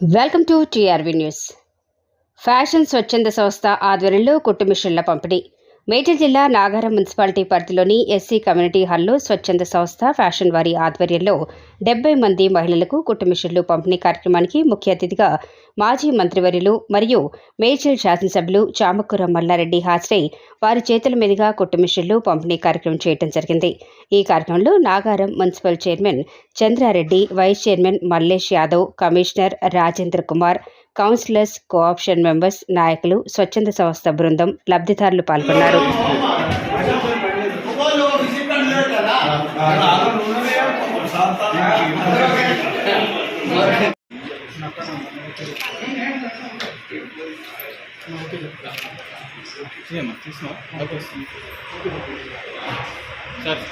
Welcome to TRV news. Fashion స్వచ్ఛంద సంస్థ ఆధ్వర్యంలో కుట్టు మిషన్ల పంపిణీ. మేడ్చల్ జిల్లా నాగారం మున్సిపాలిటీ పరిధిలోని ఎస్సీ కమ్యూనిటీ హాల్లో స్వచ్ఛంద సంస్థ ఫ్యాషన్ వారి ఆధ్వర్యంలో డెబ్బై మంది మహిళలకు కుట్టు మిషన్లు పంపిణీ కార్యక్రమానికి ముఖ్య అతిథిగా మాజీ మంత్రివర్యులు మరియు మేడ్చల్ శాసనసభ్యులు చామకూర మల్లారెడ్డి హాజరై వారి చేతుల మీదుగా కుట్టు మిషన్లు పంపిణీ కార్యక్రమం చేయడం జరిగింది. ఈ కార్యక్రమంలో Nagaram municipal chairman Chandrareddy vice chairman Mallesh Yadav commissioner Rajendra Kumar councillors co option members నాయకులు స్వచ్ఛంద సంస్థ బృందం లబ్ధిదారులు పాల్గొన్నారు. సార్